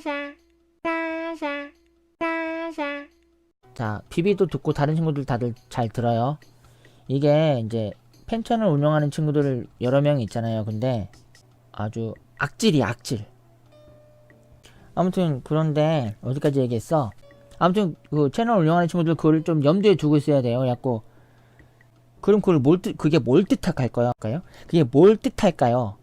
따샤 따샤 따샤 자, 비비도 듣고 다른 친구들 다들 잘 들어요. 이게 이제 팬 채널 운영하는 친구들 여러 명이 있잖아요. 근데 아주 악질이 악질. 아무튼 그런데 어디까지 얘기했어? 아무튼 그 채널 운영하는 친구들 그걸 좀 염두에 두고 있어야 돼요. 약고 그럼 그걸 뭘 뜻, 그게 뭘 뜻할까요? 그게 뭘 뜻할까요?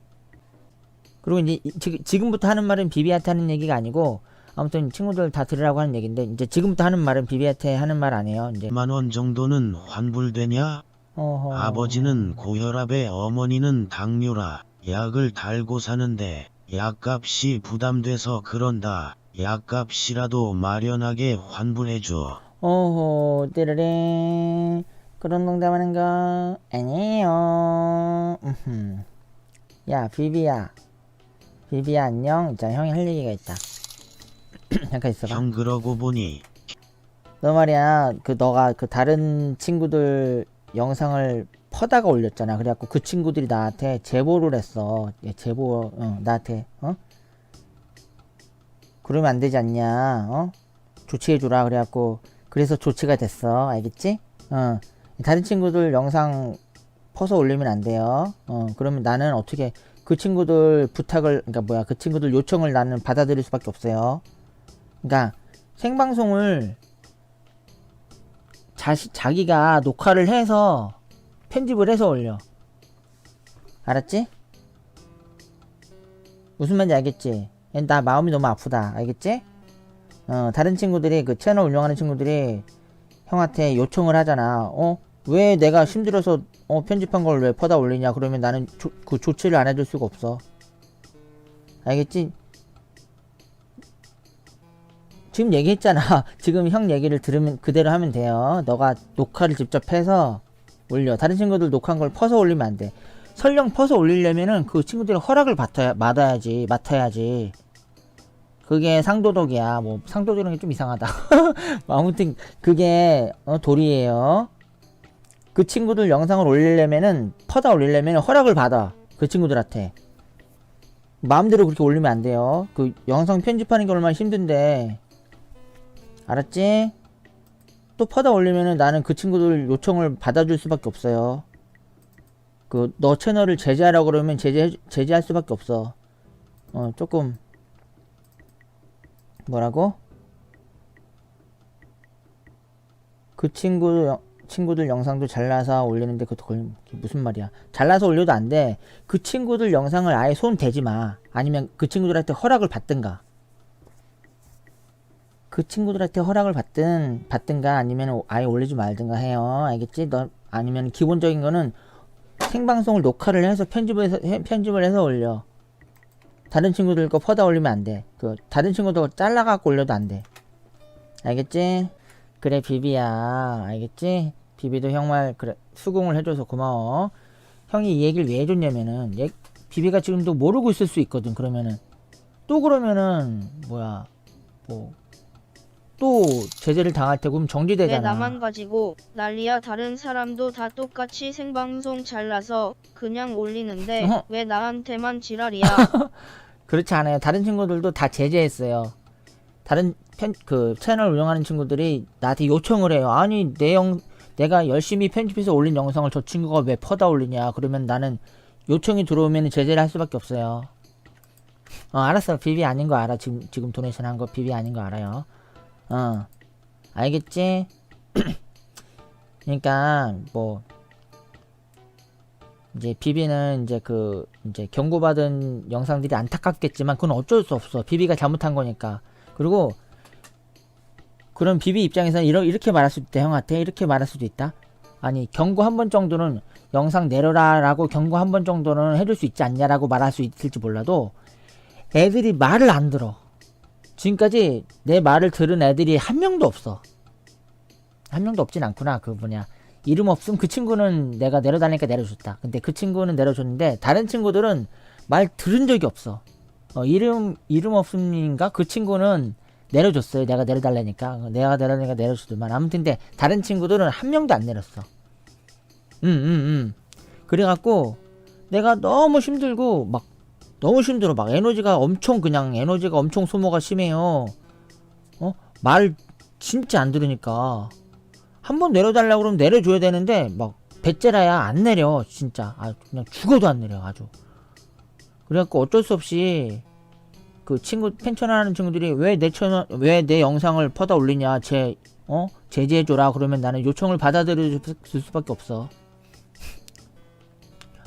그리고 이제 지- 지금부터 하는 말은 비비한테 하는 얘기가 아니고 아무튼 친구들 다 들으라고 하는 얘기인데 이제 지금부터 하는 말은 비비한테 하는 말 아니에요. 이제 만 원 정도는 환불되냐? 어허. 아버지는 고혈압에 어머니는 당뇨라 약을 달고 사는데 약값이 부담돼서 그런다. 약값이라도 마련하게 환불해줘. 어허 띠르링 그런 농담하는 거 아니에요. 야 비비야 비비야 안녕. 자 형이 할 얘기가 있다. 잠깐 있어봐. 형 그러고 보니. 너 말이야 그 너가 그 다른 친구들 영상을 퍼다가 올렸잖아. 그래갖고 그 친구들이 나한테 제보를 했어. 예, 제보 어, 나한테 어? 그러면 안 되지 않냐 어? 조치해주라. 그래갖고 그래서 조치가 됐어. 알겠지? 어. 다른 친구들 영상 퍼서 올리면 안 돼요. 어 그러면 나는 어떻게 그 친구들 부탁을 그러니까 뭐야 그 친구들 요청을 나는 받아들일 수밖에 없어요 그러니까 생방송을 자시, 자기가 녹화를 해서 편집을 해서 올려. 알았지? 무슨 말인지 알겠지? 나 마음이 너무 아프다. 알겠지? 어, 다른 친구들이 그 채널 운영하는 친구들이 형한테 요청을 하잖아. 어? 왜 내가 힘들어서 어, 편집한 걸 왜 퍼다 올리냐? 그러면 나는 조, 그 조치를 안 해줄 수가 없어. 알겠지? 지금 얘기했잖아. 지금 형 얘기를 들으면 그대로 하면 돼요. 너가 녹화를 직접 해서 올려. 다른 친구들 녹화한 걸 퍼서 올리면 안 돼. 설령 퍼서 올리려면은 그 친구들의 허락을 받아야, 받아야지, 맡아야지. 그게 상도덕이야. 뭐, 상도덕이라는 게 좀 이상하다. 뭐 아무튼, 그게, 어, 도리예요. 그 친구들 영상을 올리려면은, 퍼다 올리려면은 허락을 받아. 그 친구들한테. 마음대로 그렇게 올리면 안 돼요. 그 영상 편집하는 게 얼마나 힘든데. 알았지? 또 퍼다 올리면은 나는 그 친구들 요청을 받아줄 수밖에 없어요. 그 너 채널을 제재하라고 그러면 제재 제재할 수밖에 없어. 어 조금 뭐라고? 그 친구 영- 친구들 영상도 잘라서 올리는데 그것도 걸- 무슨 말이야? 잘라서 올려도 안 돼. 그 친구들 영상을 아예 손 대지 마. 아니면 그 친구들한테 허락을 받든가. 그 친구들한테 허락을 받든 받든가 아니면 아예 올리지 말든가 해요. 알겠지? 너 아니면 기본적인 거는 생방송을 녹화를 해서 편집을 해서 해- 편집을 해서 올려. 다른 친구들 거 퍼다 올리면 안 돼. 그 다른 친구들 거 잘라 갖고 올려도 안 돼. 알겠지? 그래 비비야. 알겠지? 비비도 형말 그래 수긍을 해줘서 고마워. 형이 이 얘기를 왜 해줬냐면은 얘, 비비가 지금도 모르고 있을 수 있거든. 그러면은 또 그러면은 뭐야 뭐 또 제재를 당할 테고 그럼 왜 정지되잖아. 나만 가지고 난리야 다른 사람도 다 똑같이 생방송 잘라서 그냥 올리는데 어허. 왜 나한테만 지랄이야 그렇지 않아요. 다른 친구들도 다 제재했어요. 다른 편, 그 채널 운영하는 친구들이 나한테 요청을 해요. 아니 내영 내가 열심히 편집해서 올린 영상을 저 친구가 왜 퍼다 올리냐. 그러면 나는 요청이 들어오면 제재를 할 수밖에 없어요. 어 알았어. 비비 아닌 거 알아. 지금 지금 도네이션 한 거 비비 아닌 거 알아요. 어 알겠지? 그러니까 뭐 이제 비비는 이제 그 이제 경고받은 영상들이 안타깝겠지만 그건 어쩔 수 없어. 비비가 잘못한 거니까. 그리고 그런 비비 입장에서는 이러, 이렇게 말할 수도 있다. 형한테 이렇게 말할 수도 있다. 아니 경고 한 번 정도는 영상 내려라 라고 경고 한 번 정도는 해줄 수 있지 않냐라고 말할 수 있을지 몰라도 애들이 말을 안 들어. 지금까지 내 말을 들은 애들이 한 명도 없어. 한 명도 없진 않구나. 그 뭐냐. 이름 없음 그 친구는 내가 내려달라니까 내려줬다. 근데 그 친구는 내려줬는데 다른 친구들은 말 들은 적이 없어. 어, 이름 이름 없음인가 그 친구는 내려줬어요. 내가 내려달라니까 내가 내려달라니까 내려주더만 아무튼 근데 다른 친구들은 한 명도 안 내렸어. 음, 음, 음. 그래갖고 내가 너무 힘들고 막 너무 힘들어 막 에너지가 엄청 그냥 에너지가 엄청 소모가 심해요 어? 말 진짜 안 들으니까 한 번 내려달라고 그러면 내려줘야 되는데 막 배째라야 안 내려 진짜 아 그냥 죽어도 안 내려 아주 그래갖고 어쩔 수 없이 그 친구 펜션하는 친구들이 왜내 채널 왜내 영상을 퍼다 올리냐 제 어? 제재해 줘라 그러면 나는 요청을 받아들여 줄 수밖에 없어.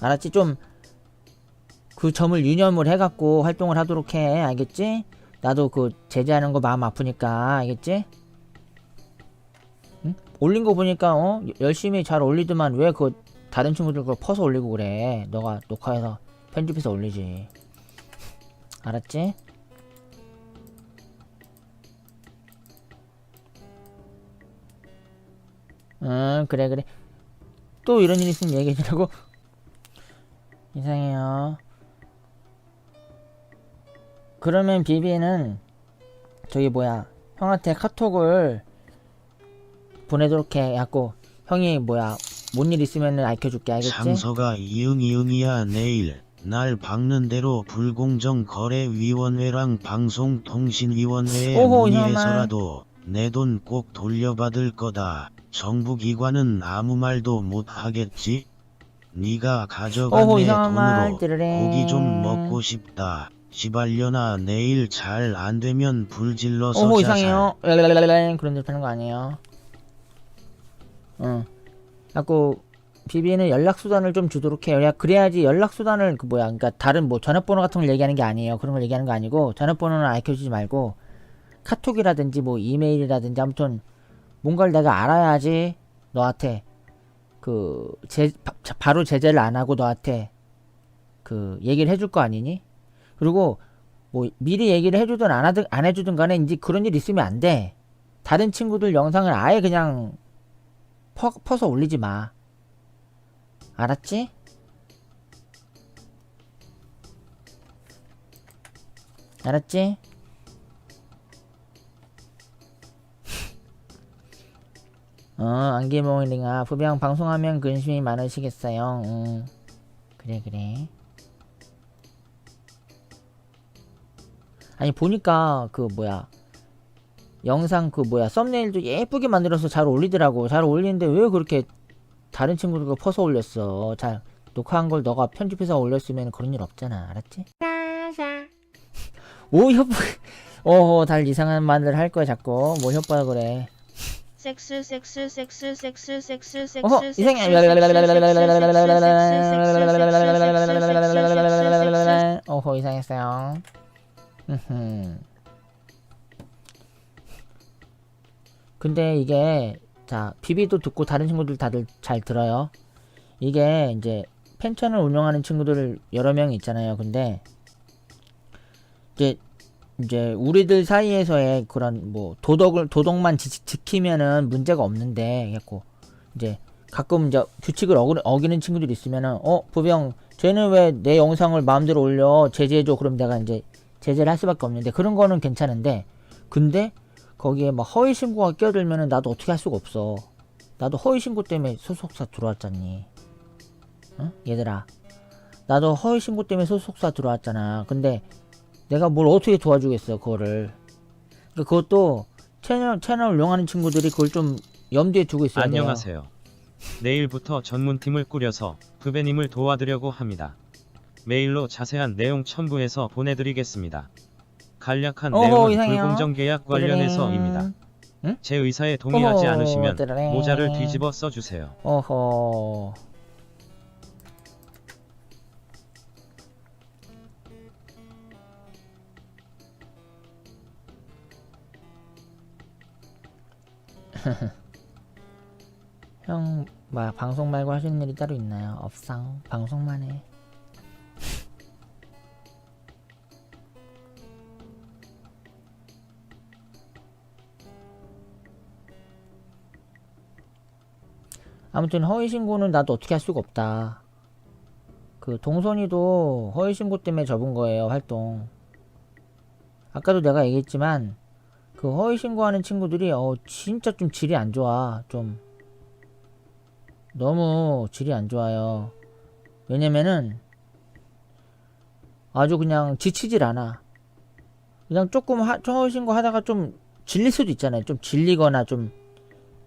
알았지? 좀 그 점을 유념을 해 갖고 활동을 하도록 해. 알겠지? 나도 그 제재하는 거 마음 아프니까. 알겠지? 응? 올린 거 보니까 어? 열심히 잘 올리더만 왜 그 다른 친구들 걸 퍼서 올리고 그래? 너가 녹화해서 편집해서 올리지. 알았지? 응 그래 그래. 또 이런 일 있으면 얘기해주라고. 이상해요. 그러면 비비는 저기 뭐야 형한테 카톡을 보내도록 해. 갖고 형이 뭐야 뭔 일 있으면은 알려줄게. 알겠지? 장서가 이응 이응이야 내일. 날 박는 대로 불공정 거래위원회랑 방송통신위원회에 오호, 문의해서라도 내 돈 꼭 돌려받을 거다. 정부기관은 아무 말도 못 하겠지? 네가 가져간 오호 내 이상한 말 돈으로 고기 좀 먹고 싶다. 시발려나 내일 잘 안 되면 불질러서 자살. 이상해요 랄랄랄랄 그런 듯 하는 거 아니에요 응 자꾸 비비는 연락 수단을 좀 주도록 해요 야 그래야지 연락 수단을 그 뭐야 그니까 다른 뭐 전화번호 같은 걸 얘기하는 게 아니에요 그런 걸 얘기하는 거 아니고 전화번호는 알려주지 말고 카톡이라든지 뭐 이메일이라든지 아무튼 뭔가를 내가 알아야지 너한테 그 제, 바, 바로 제재를 안 하고 너한테 그 얘기를 해줄 거 아니니? 그리고 뭐 미리 얘기를 해주든 안 하든 안 해주든 간에 이제 그런 일 있으면 안 돼. 다른 친구들 영상을 아예 그냥 퍼, 퍼서 올리지 마. 알았지? 알았지? 어, 안개몽이링아, 부병 방송하면 근심이 많으시겠어요. 응. 그래, 그래. 아니, 보니까, 그, 뭐야. 영상 그, 뭐야. 썸네일도 예쁘게 만들어서 잘 올리더라고. 잘 올리는데 왜 그렇게 다른 친구들과 퍼서 올렸어. 잘, 녹화한 걸 너가 편집해서 올렸으면 그런 일 없잖아. 알았지? 오, 협박. 어, 달 이상한 말을 할 거야, 자꾸. 뭐 협박을 그래. 섹스 섹스 섹스 섹스 섹스 섹스 어허, 섹스 이상해. 어허, 이상했어요. 음흠. 근데 이게, 자, 비비도 듣고 다른 친구들 다들 잘 들어요. 이게 이제 펜션을 운영하는 친구들 여러 명 있잖아요. 근데, 이제, 이제 우리들 사이에서의 그런 뭐 도덕을 도덕만 지, 지키면은 문제가 없는데 갖고 이제 가끔 이제 규칙을 어기, 어기는 친구들이 있으면은 어 부병 쟤는 왜 내 영상을 마음대로 올려 제재해줘. 그럼 내가 이제 제재를 할 수밖에 없는데 그런 거는 괜찮은데 근데 거기에 막 허위 신고가 끼어들면은 나도 어떻게 할 수가 없어. 나도 허위 신고 때문에 소속사 들어왔잖니. 응? 얘들아. 나도 허위 신고 때문에 소속사 들어왔잖아. 근데 내가 뭘 어떻게 도와주겠어 그거를 그러니까 그것도 채널 채널 운영하는 친구들이 그걸 좀 염두에 두고 있어야 돼요 안녕하세요. 내일부터 전문팀을 꾸려서 부배님을 도와드려고 합니다. 메일로 자세한 내용 첨부해서 보내드리겠습니다. 간략한 어허, 내용은 이상해요. 불공정 계약 관련해서입니다. 응? 제 의사에 동의하지 어허, 않으시면. 모자를 뒤집어 써주세요. 어허 형, 막 방송 말고 하시는 일이 따로 있나요? 없상 방송만 해. 아무튼 허위 신고는 나도 어떻게 할 수가 없다. 그 동선이도 허위 신고 때문에 접은 거예요 활동. 아까도 내가 얘기했지만 그 허위 신고하는 친구들이 어 진짜 좀 질이 안 좋아 좀 너무 질이 안 좋아요. 왜냐면은 아주 그냥 지치질 않아. 그냥 조금 하, 훨씬 거 하다가 좀 질릴 수도 있잖아요. 좀 질리거나 좀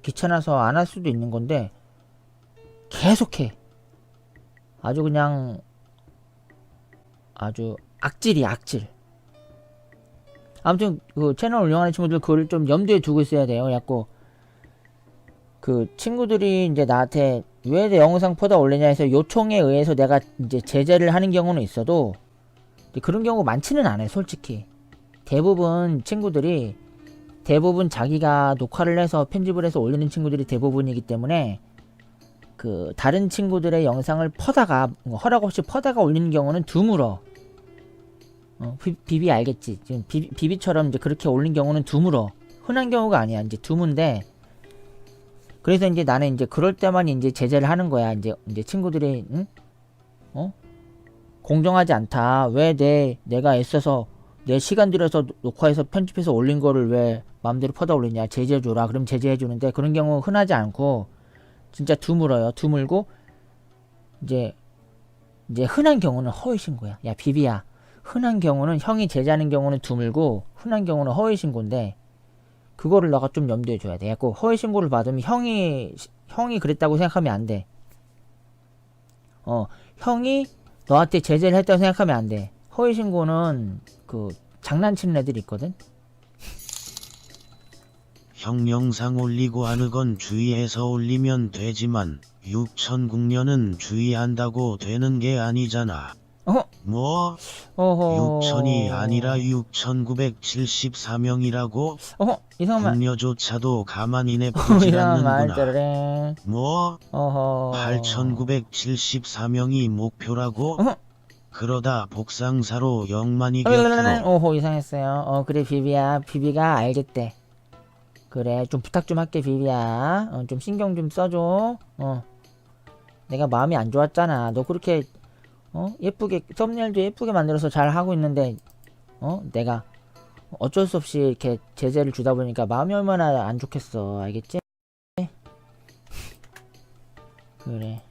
귀찮아서 안 할 수도 있는 건데 계속해. 아주 그냥 아주 악질이 악질. 아무튼 그 채널 운영하는 친구들 그걸 좀 염두에 두고 있어야 돼요. 그래갖고 그 친구들이 이제 나한테 왜 내 영상 퍼다 올리냐 해서 요청에 의해서 내가 이제 제재를 하는 경우는 있어도 이제 그런 경우 많지는 않아요. 솔직히 대부분 친구들이 대부분 자기가 녹화를 해서 편집을 해서 올리는 친구들이 대부분이기 때문에 그 다른 친구들의 영상을 퍼다가 뭐 허락 없이 퍼다가 올리는 경우는 드물어. 어, 비, 비비 알겠지? 지금 비, 비비처럼 이제 그렇게 올린 경우는 드물어. 흔한 경우가 아니야. 이제 드문데. 그래서 이제 나는 이제 그럴 때만 이제 제재를 하는 거야. 이제 이제 친구들이 응? 어? 공정하지 않다. 왜 내 내가 애써서 내 시간 들여서 녹화해서 편집해서 올린 거를 왜 마음대로 퍼다 올리냐 제재해 줘라. 그럼 제재해 주는데 그런 경우 흔하지 않고 진짜 드물어요. 드물고 이제 이제 흔한 경우는 허위 신고야. 야 비비야. 흔한 경우는 형이 제재하는 경우는 드물고 흔한 경우는 허위 신고인데 그거를 너가 좀 염두에 줘야 돼. 꼭 허위 신고를 받으면 형이 형이 그랬다고 생각하면 안 돼. 어, 형이 너한테 제재를 했다고 생각하면 안 돼. 허위 신고는 그 장난치는 애들이 있거든. 형 영상 올리고 하는 건 주의해서 올리면 되지만 6천국년은 주의한다고 되는 게 아니잖아. 어, 뭐 어허. 6천이 아니라 6,974명이라고 어허, 이상한 말. 국녀조차도 가만히 내보질 이상한 않는구나. 말들을. 뭐 어허. 8,974명이 목표라고? 어허. 그러다 복상사로 영만이 곁으로 어허 이상했어요. 어 그래 비비야 비비가 알겠대. 그래 좀 부탁 좀 할게 비비야. 어, 좀 신경 좀 써줘. 어 내가 마음이 안 좋았잖아. 너 그렇게 어 예쁘게 썸네일도 예쁘게 만들어서 잘 하고 있는데 어 내가 어쩔 수 없이 이렇게 제재를 주다 보니까 마음이 얼마나 안 좋겠어. 알겠지? 그래.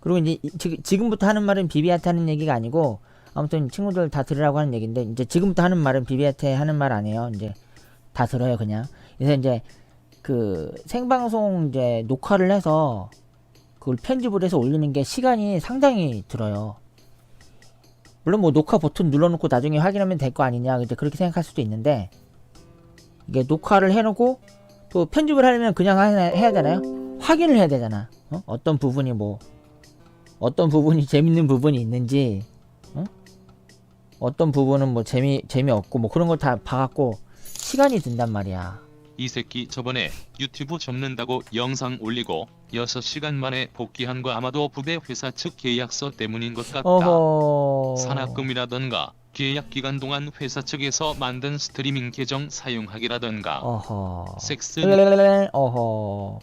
그리고 이제 이- 지, 지금부터 하는 말은 비비한테 하는 얘기가 아니고 아무튼 친구들 다 들으라고 하는 얘기인데 이제 지금부터 하는 말은 비비한테 하는 말 아니에요. 이제 다 들어요 그냥. 그래서 이제 그 생방송 이제 녹화를 해서 그걸 편집을 해서 올리는 게 시간이 상당히 들어요. 물론 뭐 녹화 버튼 눌러놓고 나중에 확인하면 될 거 아니냐 이제 그렇게 생각할 수도 있는데 이게 녹화를 해놓고 또 편집을 하려면 그냥 하- 해야 되나요? 확인을 해야 되잖아. 어? 어떤 부분이 뭐 어떤 부분이 재밌는 부분이 있는지 어? 어떤 부분은 뭐 재미 재미없고 뭐 그런 걸 다 봐갖고 시간이 든단 말이야. 이 새끼 저번에 유튜브 접는다고 영상 올리고 6시간 만에 복귀한 거 아마도 부배 회사 측 계약서 때문인 것 같다. 어허. 산학금이라던가 계약 기간 동안 회사 측에서 만든 스트리밍 계정 사용하기라던가 어허. 섹스 랄랄랄, 어허.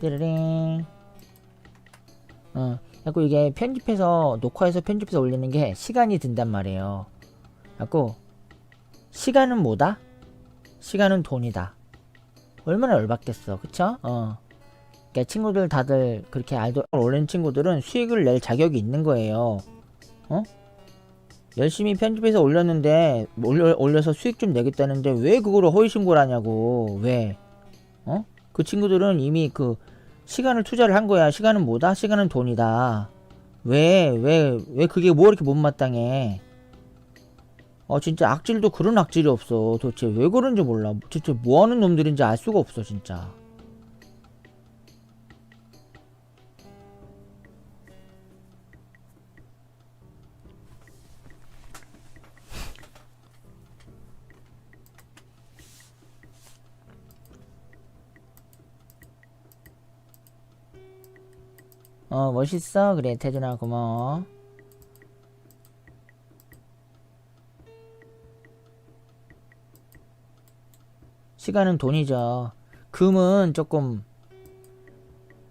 띠르링. 어. 자꾸 이게 편집해서 녹화해서 편집해서 올리는 게 시간이 든단 말이에요. 자꾸 시간은 뭐다? 시간은 돈이다. 얼마나 열받겠어, 그쵸? 어. 그러니까 친구들 다들 그렇게 알도 올리는 친구들은 수익을 낼 자격이 있는 거예요. 어? 열심히 편집해서 올렸는데 올려, 올려서 수익 좀 내겠다는데 왜 그거를 허위 신고를 하냐고 왜? 어? 그 친구들은 이미 그 시간을 투자를 한 거야. 시간은 뭐다? 시간은 돈이다. 왜, 왜, 왜 그게 뭐 이렇게 못마땅해? 어, 진짜 악질도 그런 악질이 없어. 도대체 왜 그런지 몰라. 진짜 뭐 하는 놈들인지 알 수가 없어, 진짜. 어, 멋있어. 그래, 태준아, 고마워. 시간은 돈이죠. 금은 조금,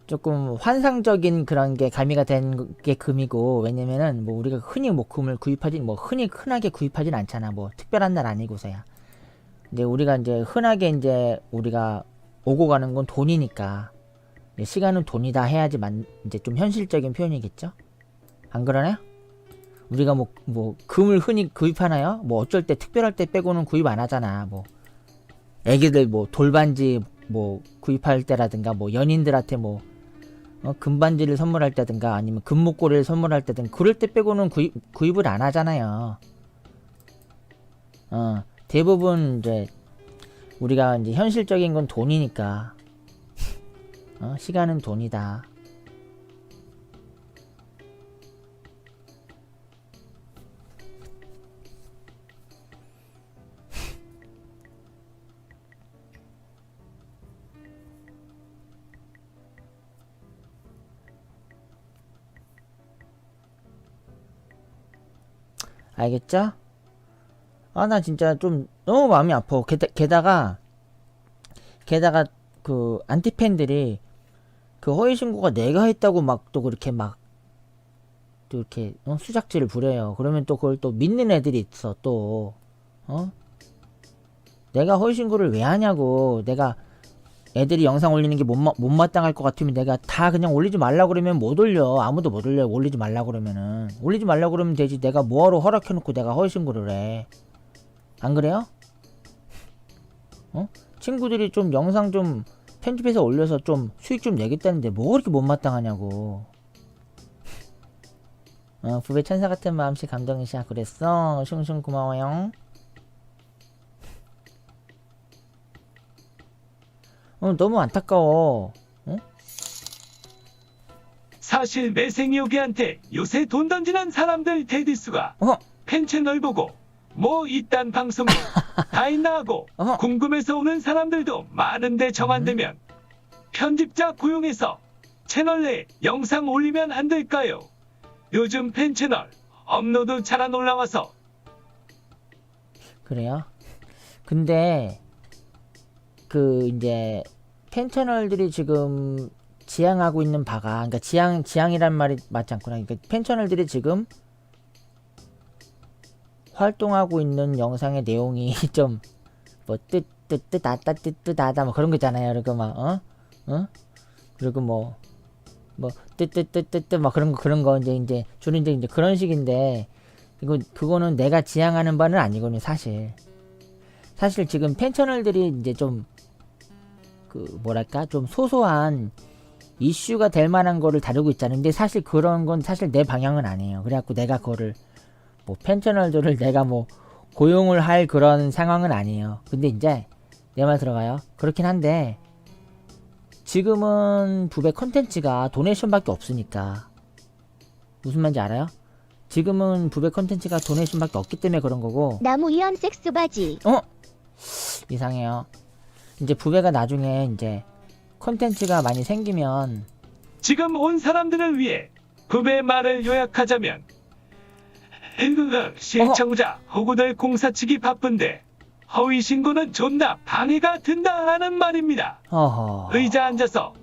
조금 환상적인 그런 게 가미가 된 게 금이고, 왜냐면은 뭐 우리가 흔히 뭐 금을 구입하진, 뭐 흔히 흔하게 구입하진 않잖아. 뭐 특별한 날 아니고서야. 이제 우리가 이제 흔하게 이제 우리가 오고 가는 건 돈이니까. 예, 시간은 돈이다 해야지 만, 이제 좀 현실적인 표현이겠죠? 안 그러나요? 우리가 뭐 뭐 금을 흔히 구입하나요? 뭐 어쩔 때 특별할 때 빼고는 구입 안 하잖아. 뭐 애기들 뭐 돌반지 뭐 구입할 때라든가 뭐 연인들한테 뭐 어, 금반지를 선물할 때든가 아니면 금목걸이를 선물할 때든 그럴 때 빼고는 구입 구입을 안 하잖아요. 어 대부분 이제 우리가 이제 현실적인 건 돈이니까 어, 시간은 돈이다. 알겠죠? 아, 나 진짜 좀 너무 마음이 아파. 게다, 게다가, 게다가 그 안티팬들이 그 허위 신고가 내가 했다고 막 또 그렇게 막 또 이렇게 어? 수작질을 부려요. 그러면 또 그걸 또 믿는 애들이 있어 또 어? 내가 허위 신고를 왜 하냐고 내가 애들이 영상 올리는 게 못, 못마땅할 것 같으면 내가 다 그냥 올리지 말라 그러면 못 올려. 아무도 못 올려 올리지 말라 그러면은. 올리지 말라 그러면 되지. 내가 뭐하러 허락해놓고 내가 허위 신고를 해 안 그래요? 어? 친구들이 좀 영상 좀 편집해서 올려서 좀 수익 좀 내겠다는데 뭐 그렇게 못마땅하냐고. 어 부배 천사 같은 마음씨 감동이시야. 그랬어? 슝슝 고마워요 어 너무 안타까워 사실 매생이오기한테 요새 돈 던지는 사람들 대디수가 어? 팬 채널 보고 뭐 이딴 방송이 다 있나 하고 어허. 궁금해서 오는 사람들도 많은데 정안 되면 편집자 고용해서 채널 내에 영상 올리면 안 될까요? 요즘 팬 채널 업로드 잘 안 올라와서 그래요? 근데 그 이제 팬 채널들이 지금 지향하고 있는 바가 그러니까 지향 지향이란 말이 맞지 않구나. 그러니까 팬 채널들이 지금 활동하고 있는 영상의 내용이 좀 뭐 뜻 뜻 뜻 아따 뜻뜻 아다 뭐 그런 거 있잖아요. 그리고 막 어? 어? 그리고 뭐 뭐뜻뜻뜻뜻뜻막 그런 거 그런 거 이제 이제 주로 이제 이제 그런 식인데 이거 그거는 내가 지향하는 바는 아니거든요, 사실. 사실 지금 팬 채널들이 이제 좀 그 뭐랄까 좀 소소한 이슈가 될 만한 거를 다루고 있잖아요. 근데 사실 그런 건 사실 내 방향은 아니에요. 그래갖고 내가 그거를 뭐팬 채널들을 내가 뭐 고용을 할 그런 상황은 아니에요. 근데 이제 내 말 들어가요. 그렇긴 한데 지금은 부배 컨텐츠가 도네이션밖에 없으니까 무슨 말인지 알아요? 지금은 부배 컨텐츠가 도네이션밖에 없기 때문에 그런 거고 나무 위험 섹스 바지. 어? 이상해요. 이제 부배가 나중에 이제 컨텐츠가 많이 생기면 지금 온 사람들을 위해 부배의 말을 요약하자면 으으으, 시청자 호구들 공사치기 바쁜데 허위 신고는 존나 방해가 된다 하는 말입니다. 어허 의자 앉아서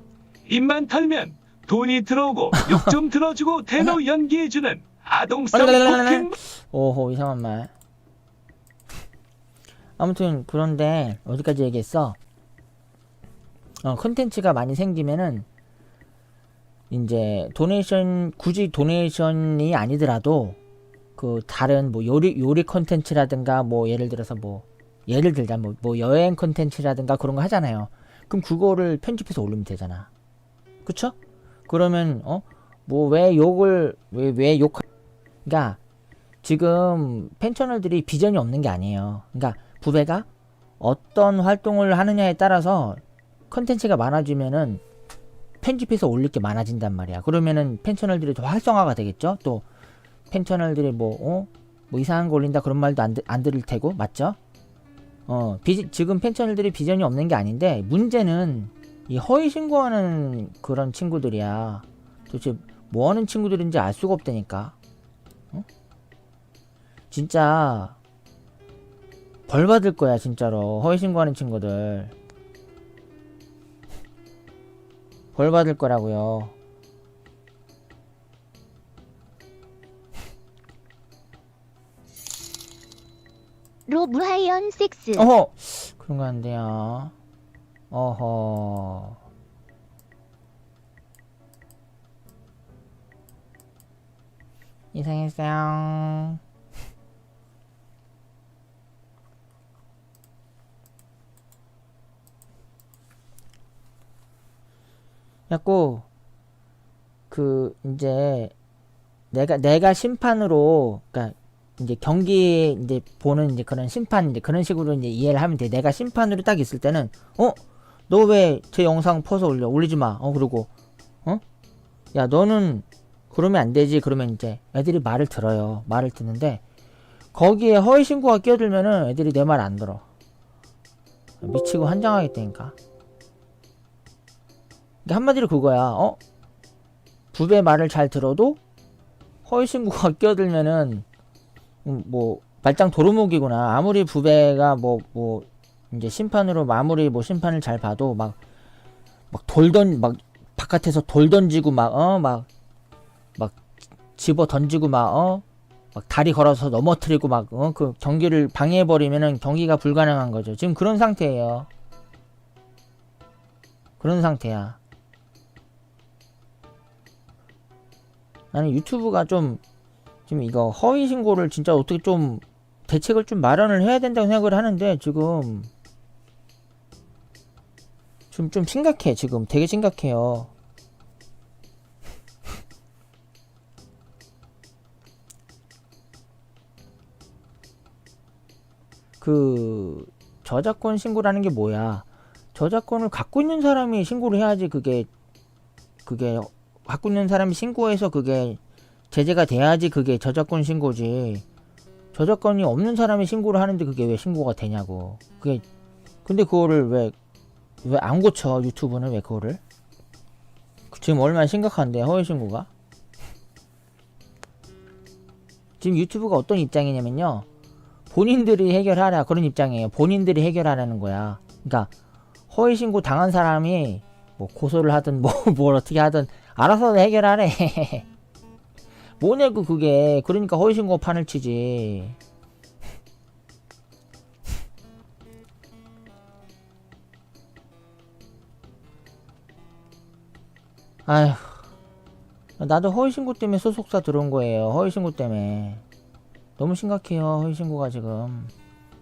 입만 털면 돈이 들어오고 욕 좀 들어주고 대노 연기해주는 아동성 폭행 오호 이상한 말 아무튼 그런데 어디까지 얘기했어? 어 컨텐츠가 많이 생기면은 이제 도네이션 굳이 도네이션이 아니더라도 그 다른 뭐 요리 요리 컨텐츠라든가 뭐 예를 들어서 뭐 예를 들자 뭐, 뭐 여행 컨텐츠라든가 그런 거 하잖아요. 그럼 그거를 편집해서 올리면 되잖아. 그쵸? 그러면 어 뭐 왜 욕을 왜 왜 욕? 그러니까 지금 팬 채널들이 비전이 없는 게 아니에요. 그러니까 부배가 어떤 활동을 하느냐에 따라서 컨텐츠가 많아지면은 편집해서 올릴 게 많아진단 말이야. 그러면은 팬 채널들이 더 활성화가 되겠죠? 또 팬 채널들이 뭐, 어? 뭐 이상한 거 올린다 그런 말도 안, 들- 안 들을 테고, 맞죠? 어, 비, 지금 팬 채널들이 비전이 없는 게 아닌데, 문제는 이 허위 신고하는 그런 친구들이야. 도대체 뭐 하는 친구들인지 알 수가 없다니까. 어? 진짜, 벌 받을 거야, 진짜로. 허위 신고하는 친구들. 벌 받을 거라고요. 로 무하이언 섹스. 어허! 그런 거 안 돼요. 어허. 이상했어요. 자꾸 그 이제 내가 내가 심판으로 그러니까 이제 경기 이제 보는 이제 그런 심판 이제 그런 식으로 이제 이해를 하면 돼. 내가 심판으로 딱 있을 때는 어? 너 왜 제 영상 퍼서 올려? 올리지 마. 어 그러고 어? 야 너는 그러면 안 되지. 그러면 이제 애들이 말을 들어요. 말을 듣는데 거기에 허위 신고가 끼어들면은 애들이 내 말 안 들어. 미치고 환장하겠다니까. 그러니까 한마디로 그거야. 어? 부배 말을 잘 들어도 허위 신고가 끼어들면은 음, 뭐 말짱 도루묵이구나. 아무리 부배가 뭐뭐 이제 심판으로 마무리 뭐 심판을 잘 봐도 막 막 돌던 막 바깥에서 돌 던지고 막 어 막 막 집어 던지고 막 어 막 다리 걸어서 넘어뜨리고 막 어 그 경기를 방해해 버리면은 경기가 불가능한 거죠. 지금 그런 상태예요. 그런 상태야. 나는 유튜브가 좀 지금 이거 허위 신고를 진짜 어떻게 좀 대책을 좀 마련을 해야 된다고 생각을 하는데 지금 좀좀 심각해 지금 되게 심각해요. 그 저작권 신고라는 게 뭐야? 저작권을 갖고 있는 사람이 신고를 해야지 그게 그게 있는 사람이 신고해서 그게 제재가 돼야지 그게 저작권 신고지. 저작권이 없는 사람이 신고를 하는데 그게 왜 신고가 되냐고. 그게 근데 그거를 왜 왜 안 고쳐 유튜브는 왜 그거를? 지금 얼마나 심각한데 허위 신고가? 지금 유튜브가 어떤 입장이냐면요. 본인들이 해결하라 그런 입장이에요. 본인들이 해결하라는 거야. 그러니까 허위 신고 당한 사람이 뭐 고소를 하든 뭐 뭘 어떻게 하든 알아서 해결하래. 뭐냐고 그게? 그러니까 허위신고 판을 치지. 아휴. 나도 허위신고 때문에 소속사 들어온 거예요 허위신고 때문에. 너무 심각해요 허위신고가 지금.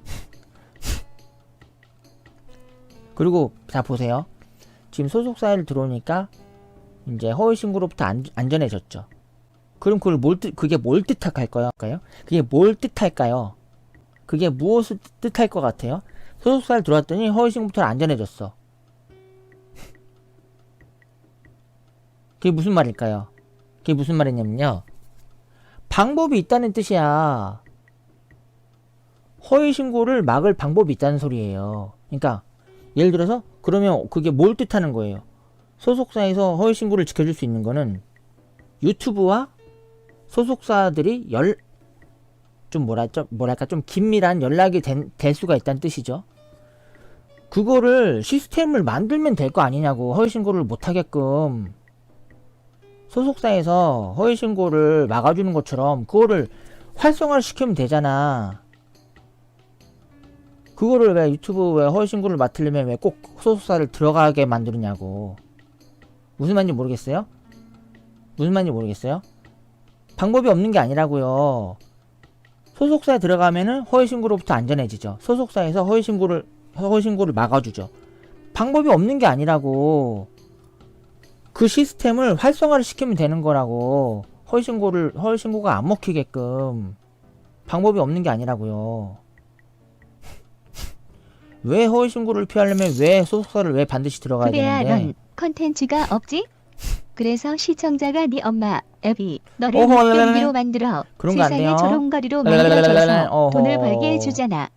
그리고 자 보세요. 지금 소속사를 들어오니까 이제 허위 신고로부터 안, 안전해졌죠 그럼 그걸 뭘 뜻, 그게 뭘 뜻할까요? 그게 뭘 뜻할까요? 그게 무엇을 뜻할 것 같아요? 소속사를 들어왔더니 허위신고부터 안전해졌어. 그게 무슨 말일까요? 그게 무슨 말이냐면요. 방법이 있다는 뜻이야. 허위신고를 막을 방법이 있다는 소리예요. 그러니까 예를 들어서 그러면 그게 뭘 뜻하는 거예요? 소속사에서 허위 신고를 지켜줄 수 있는 거는 유튜브와 소속사들이 열, 좀 뭐라, 좀 뭐랄까, 좀 긴밀한 연락이 된, 될 수가 있다는 뜻이죠. 그거를 시스템을 만들면 될 거 아니냐고, 허위 신고를 못 하게끔. 소속사에서 허위 신고를 막아주는 것처럼, 그거를 활성화를 시키면 되잖아. 그거를 왜 유튜브 왜 허위 신고를 맡으려면 왜 꼭 소속사를 들어가게 만드느냐고. 무슨 말인지 모르겠어요? 무슨 말인지 모르겠어요? 방법이 없는 게 아니라고요. 소속사에 들어가면은 허위신고로부터 안전해지죠. 소속사에서 허위신고를 허위신고를 막아주죠. 방법이 없는 게 아니라고. 그 시스템을 활성화를 시키면 되는 거라고. 허위신고를 허위신고가 안 먹히게끔 방법이 없는 게 아니라고요. 왜 허위 신고를 피하려면 왜 소속사를 왜 반드시 들어가야 그래야 되는데? 넌 컨텐츠가 없지? 그래서 시청자가 네 엄마, 애비, 너를 어허, 땡기로 만들어 그런 거안 세상에 돼요. 조롱거리로 만들어줘서 어허. 돈을 벌게 해주잖아.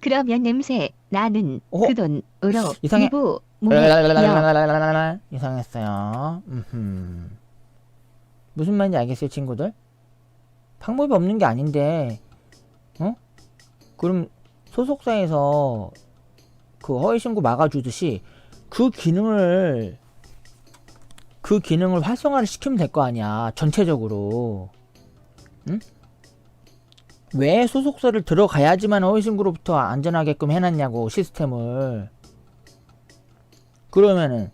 그러면 냄새 나는 어허. 그 돈으로 이상해. 피부, 몸에 여 랄랄랄랄랄랄랄랄랄. 이상했어요. 음흠. 무슨 말인지 알겠어요, 친구들? 방법이 없는 게 아닌데, 어? 그럼 소속사에서 그 허위 신고 막아주듯이 그 기능을 그 기능을 활성화를 시키면 될 거 아니야, 전체적으로. 응? 왜 소속사를 들어가야지만 허위신고로부터 안전하게끔 해놨냐고, 시스템을. 그러면은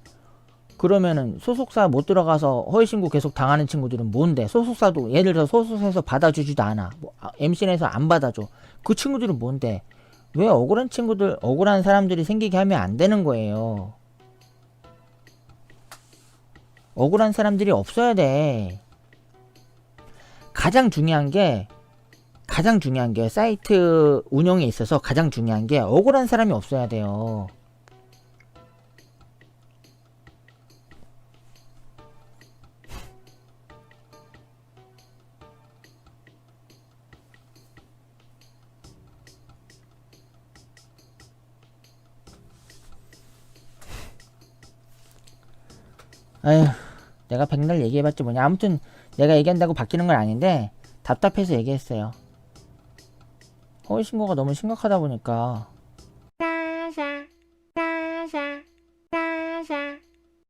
그러면은 소속사 못 들어가서 허위 신고 계속 당하는 친구들은 뭔데? 소속사도 예를 들어 소속사에서 받아주지도 않아. 뭐 MCN에서 안 받아줘. 그 친구들은 뭔데? 왜 억울한 친구들, 억울한 사람들이 생기게 하면 안 되는 거예요. 억울한 사람들이 없어야 돼. 가장 중요한 게 가장 중요한 게 사이트 운영에 있어서 가장 중요한 게 억울한 사람이 없어야 돼요. 아휴 내가 백날 얘기해봤지 뭐냐. 아무튼 내가 얘기한다고 바뀌는 건 아닌데 답답해서 얘기했어요. 허위신고가 너무 심각하다 보니까. 따샤 따샤 따샤.